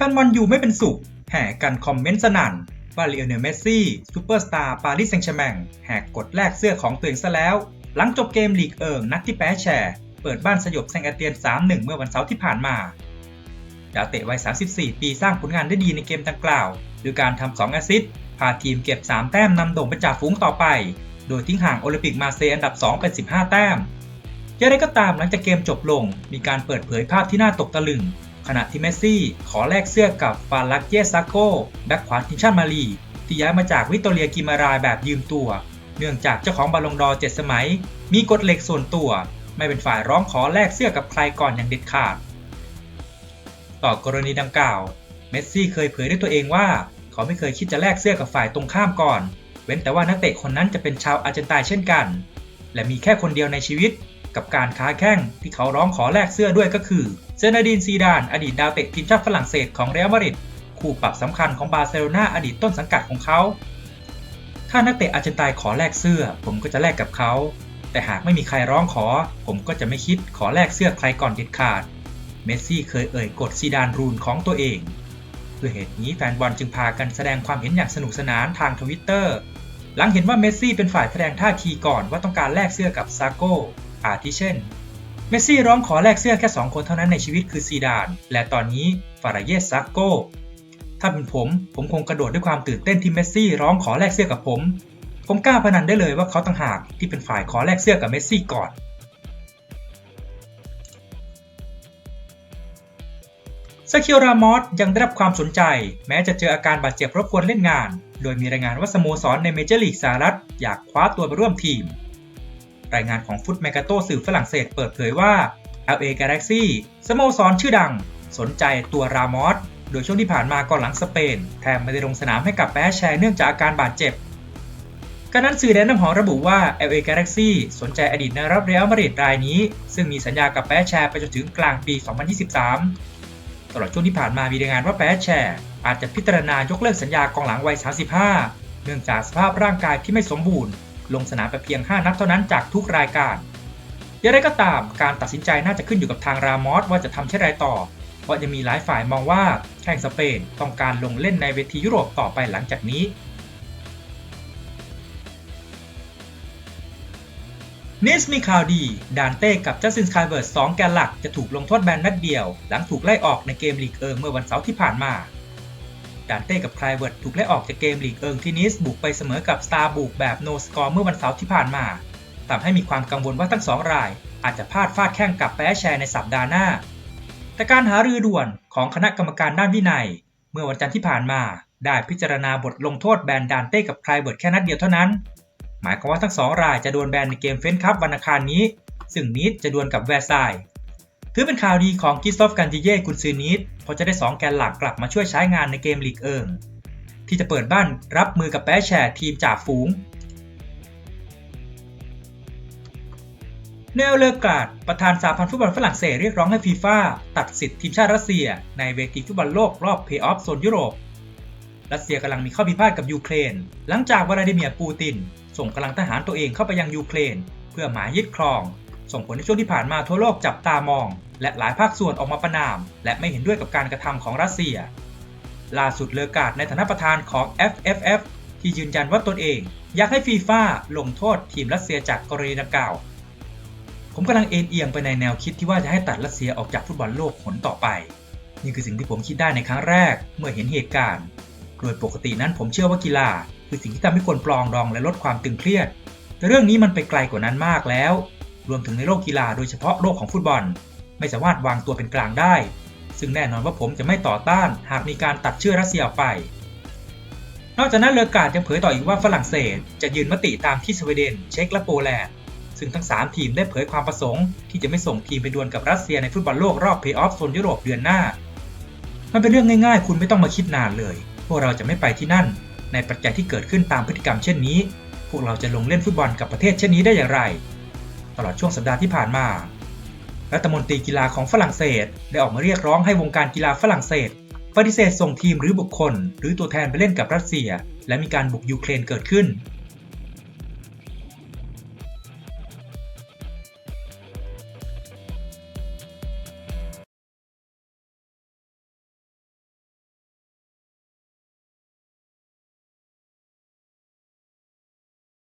แฟนบอลยูไม่เป็นสุข แห่กันคอมเมนต์สนั่นว่าเลโอเนลเมสซี่ซูเปอร์สตาร์ปารีสแซงต์แชร์แมงแหกกฎแลกเสื้อของตัวเองซะแล้ว หลังจบเกมลีกเอิงนัดที่แพ้แชร์เปิดบ้านสยบแซงอาเตียน 3-1 เมื่อวันเสาร์ที่ผ่านมาดาวเตะวัย 34 ปีสร้างผลงานได้ดีในเกมดังกล่าวด้วยการทำ2แอสซิสต์พาทีมเก็บ 3 แต้มนำโด่งเป็นจ่าฝูงต่อไป โดยทิ้งห่างโอลิมปิกมาเซอันดับ 2 เป็น 15 แต้มอย่างไรก็ตามหลังจากเกมจบลง มีการเปิดเผยภาพที่น่าตกตะลึง ขณะที่เมสซี่ขอแลกเสื้อกับฟาลักเยซาโกแบ็คขวาทีมชาติมาลีที่ย้ายมาจากวิตโตเรียกิมารายแบบยืมตัว เนื่องจากเจ้าของบอลลงดอร์เจ็ดสมัย มีกฎเหล็กส่วนตัว ไม่เป็นฝ่ายร้องขอแลกเสื้อกับใครก่อนอย่างเด็ดขาด ต่อกรณีดังกล่าว เมสซี่เคยเผยด้วยตัวเองว่า เขาไม่เคยคิดจะแลกเสื้อกับฝ่ายตรงข้ามก่อน เว้นแต่ว่านักเตะคนนั้นจะเป็นชาวอาร์เจนตินาเช่นกัน และมีแค่คนเดียวในชีวิต กับการค้าแข้งที่เขาร้องขอแลกเสื้อด้วยก็คือเซนาดีนซีดาน อดีตดาวเตะทีมชาติฝรั่งเศสของเรอัลมาดริดคู่ปรับสำคัญของบาร์เซโลนาอดีตต้นสังกัดของเขา ถ้านักเตะอาร์เจนตินขอแลกเสื้อ ผมก็จะแลกกับเขา แต่หากไม่มีใครร้องขอ ผมก็จะไม่คิดขอแลกเสื้อใครก่อนเด็ดขาด เมสซี่เคยเอ่ยกฎซีดานรูนของตัวเองด้วยเหตุนี้แฟนบอลจึงพากันแสดงความเห็นอย่างสนุกสนานทางทวิตเตอร์หลังเห็นว่าเมสซี่เป็นฝ่ายแสดงท่าทีก่อนว่าต้องการแลกเสื้อกับซาโก อาทิเช่น เมสซี่ร้องขอแลกเสื้อแค่ 2 คนเท่านั้นในชีวิตคือซีดาน และตอนนี้ฟาราเยสซาโก ถ้าเป็นผม ผมคงกระโดดด้วยความตื่นเต้นที่เมสซี่ร้องขอแลกเสื้อกับผม ผมกล้าพนันได้เลยว่าเขาต่างหากที่เป็นฝ่ายขอแลกเสื้อกับเมสซี่ก่อนซาคิโอรามอสยังได้รับความสนใจ แม้จะเจออาการบาดเจ็บรบกวนเล่นงาน โดยมีรายงานว่าสโมสรในเมเจอร์ลีกสหรัฐอยากคว้าตัวไปร่วมทีม รายงานของฟุตแมกาโตสื่อฝรั่งเศสเปิดเผยว่า LA Galaxy สโมสรชื่อดัง สนใจตัวรามอสโดยช่วงที่ผ่านมาก่อนหลังสเปน แทบไม่ได้ลงสนามให้กับแพ้แชร์เนื่องจากอาการบาดเจ็บการนั้นสื่อแดนน้ำหอมระบุว่า LA Galaxy สนใจอดีตนักรับเรอัลมาดริดรายนี้ ซึ่งมีสัญญากับแพ้แชร์ไปจนถึงกลางปี 2023 ตลอดช่วงที่ผ่านมามีรายงานว่าแพ้แชร์อาจจะพิจารณายกเลิกสัญญากองหลังวัย 35 เนื่องจากสภาพร่างกายที่ไม่สมบูรณ์ ลงสนามไปเพียง 5 นัดเท่านั้นจากทุกรายการ อย่างไรก็ตามการตัดสินใจน่าจะขึ้นอยู่กับทางรามอสว่าจะทำเช่นไรต่อ เพราะยังมีหลายฝ่ายมองว่าแข่งสเปนต้องการลงเล่นในเวทียุโรปต่อไปหลังจากนี้นิสมีข่าวดีดานเต้กับจัสตินสกายเบิร์ดสองแกนหลักจะถูกลงโทษแบนนัดเดียว หลังถูกไล่ออกในเกมลีกเอิงเมื่อวันเสาร์ที่ผ่านมา ดานเต้กับไคลเวิร์ดถูกไล่ออกจากเกมลีกเอิงที่นิสบุกไปเสมอกับสตาร์บุกแบบโนสกอร์เมื่อวันเสาร์ที่ผ่านมาทำให้มีความกังวลว่าทั้งสองราย อาจจะพลาดฟาดแข้งกับแพ้แชร์ในสัปดาห์หน้า แต่การหารือด่วนของคณะกรรมการด้านวินัย เมื่อวันจันทร์ที่ผ่านมา ได้พิจารณาบทลงโทษแบนดานเต้กับไคลเวิร์ดแค่นัดเดียวเท่านั้น หมายความว่าทั้งสองรายจะโดนแบนในเกมเฟนคัพวันอังคารนี้ ซึ่งนิดจะดวลกับแวร์ไซ ถือเป็นข่าวดีของกิสตอฟกันจิเย่กุนซือนิดเพราะจะได้ 2 แกนหลักกลับมาช่วยใช้งานในเกมลีกเอิงที่จะเปิดบ้านรับมือกับแปแชร์ทีมจ่าฝูง เนลเลอกาดประธานสาพันธ์ฟุตบอลฝรั่งเศสเรียกร้องให้ฟีฟ่าตัดสิทธิ์ทีมชาติรัสเซีย ในเวทีฟุตบอลโลกรอบเพย์ออฟโซนยุโรป รัสเซียกำลังมีข้อพิพาทกับยูเครน หลังจากวลาดิเมียร์ปูติน ส่งกำลังทหารตัวเองเข้าไปยังยูเครน เพื่อหมายยึดครอง ส่งผลในช่วงที่ผ่านมาทั่วโลกจับตามอง และหลายภาคส่วนออกมาประนาม และไม่เห็นด้วยกับการกระทำของรัสเซีย ล่าสุดเลอกาดในฐานะประธานของ FFF ที่ยืนยันว่าตนเอง อยากให้ฟีฟ่าลงโทษทีมรัสเซียจากกรณีดังกล่าว ผมกำลังเอ็นเอียงไปในแนวคิดที่ว่าจะให้ตัดรัสเซียออกจากฟุตบอลโลกผลต่อไป นี่คือสิ่งที่ผมคิดได้ในครั้งแรกเมื่อเห็นเหตุการณ์ โดยปกตินั้นผมเชื่อว่ากีฬา คือสิ่งที่ทำให้คนปลองดองและลดความตึงเครียด แต่เรื่องนี้มันไปไกลกว่านั้นมากแล้ว รวมถึงในโลกกีฬาโดยเฉพาะโลกของฟุตบอล ไม่สามารถวางตัวเป็นกลางได้ ซึ่งแน่นอนว่าผมจะไม่ต่อต้านหากมีการตัดเชื่อรัสเซียออกไป นอกจากนั้นเลอกาดยังเผยต่ออีกว่าฝรั่งเศส จะยืนมติตามที่สวีเดน เช็กและโปแลนด์ซึ่งทั้ง 3 ทีมได้เผยความประสงค์ ที่จะไม่ส่งทีมไปดวลกับรัสเซียในฟุตบอลโลกรอบเพย์ออฟโซนยุโรปเดือนหน้า มันเป็นเรื่องง่ายๆ คุณไม่ต้องมาคิดนานเลย พวกเราจะไม่ไปที่นั่น ในปัจจัยที่เกิดขึ้นตามพฤติกรรมเช่นนี้ พวกเราจะลงเล่นฟุตบอลกับประเทศเช่นนี้ได้อย่างไร ตลอดช่วงสัปดาห์ที่ผ่านมา รัฐมนตรีกีฬาของฝรั่งเศส ได้ออกมาเรียกร้องให้วงการกีฬาฝรั่งเศสปฏิเสธส่งทีมหรือบุคคล หรือตัวแทนไปเล่นกับรัสเซีย และมีการบุกยูเครนเกิดขึ้น